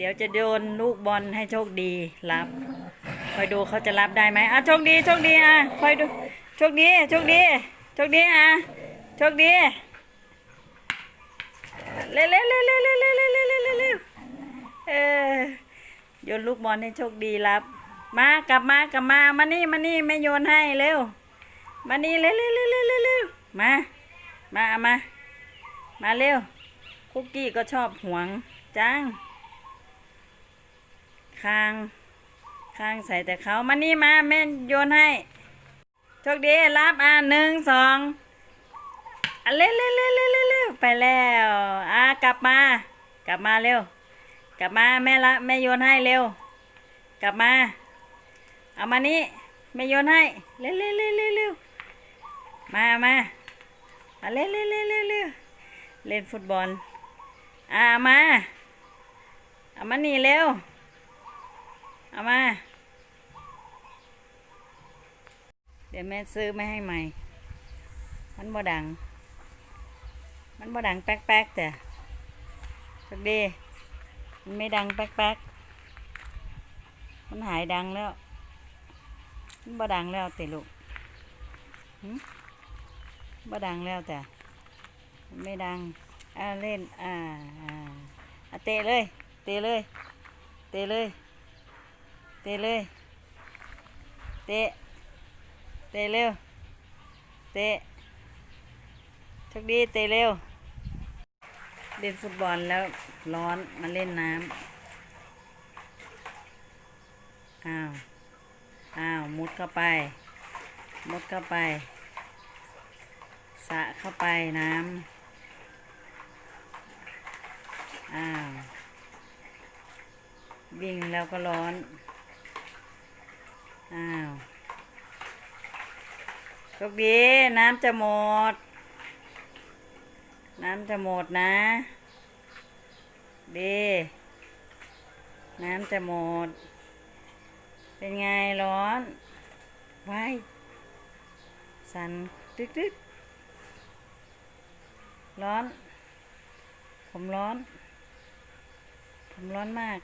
เดี๋ยวจะโยนลูกบอลให้โชคดีรับ คอยดูเขาจะรับได้ไหมอะโชคดีโชคดีอะคอยดูโชคดีโชคดีโชคดีอะโชคดีเร็วเร็วเร็วเร็วเร็วเร็วเร็วเร็วเร็วเร็วเออโยนลูกบอลให้โชคดีรับ มากลับมากลับมามานี่มานี่ไม่โยนให้เร็วมานี่เร็วเร็วเร็วเร็วเร็วเร็วมามาเอามามาเร็วคุกกี้ก็ชอบหวงจัง คาง คางใส่แต่เขามานี่มาแม่โยนให้ โชคดีรับอะหนึ่งสองอะเร็วเร็วเร็วเร็วเร็วไปแล้วอะกลับมา กลับมาเร็ว กลับมาแม่ละแม่โยนให้เร็ว กลับมา เอามานี่แม่โยนให้เร็วเร็วเร็วเร็วเร็วมามาอะเร็วเร็วเร็วเร็วเร็วเล่นฟุตบอล อะเอามา เอามานี่เร็ว เอามา เดี๋ยวแม่ซื้อไม่ให้ใหม่ มันบ่ดัง มันบ่ดังแป๊กๆแต่สักดีมันไม่ดังแป๊กๆมันหายดังแล้ว มันบ่ดังแล้วแต่ลูกบ่ดังแล้วแต่มันไม่ดังอ่าเล่น อ่าอ่าอะเตะเลย เตะเลย เตะเลย เตะเลย เตะ เตะเร็ว เตะโชคดีเตะเร็ว เล่นฟุตบอลแล้วร้อนมาเล่นน้ำ อ้าว อ้าว มุดเข้าไป มุดเข้าไป สะเข้าไปน้ำ อ้าว วิ่งแล้วก็ร้อน อ้าวโชคดีน้ำจะหมด น้ำจะหมดนะดีน้ำจะหมด เป็นไงร้อนว้ายสันตึกตึกร้อน ผมร้อน ผมร้อนมาก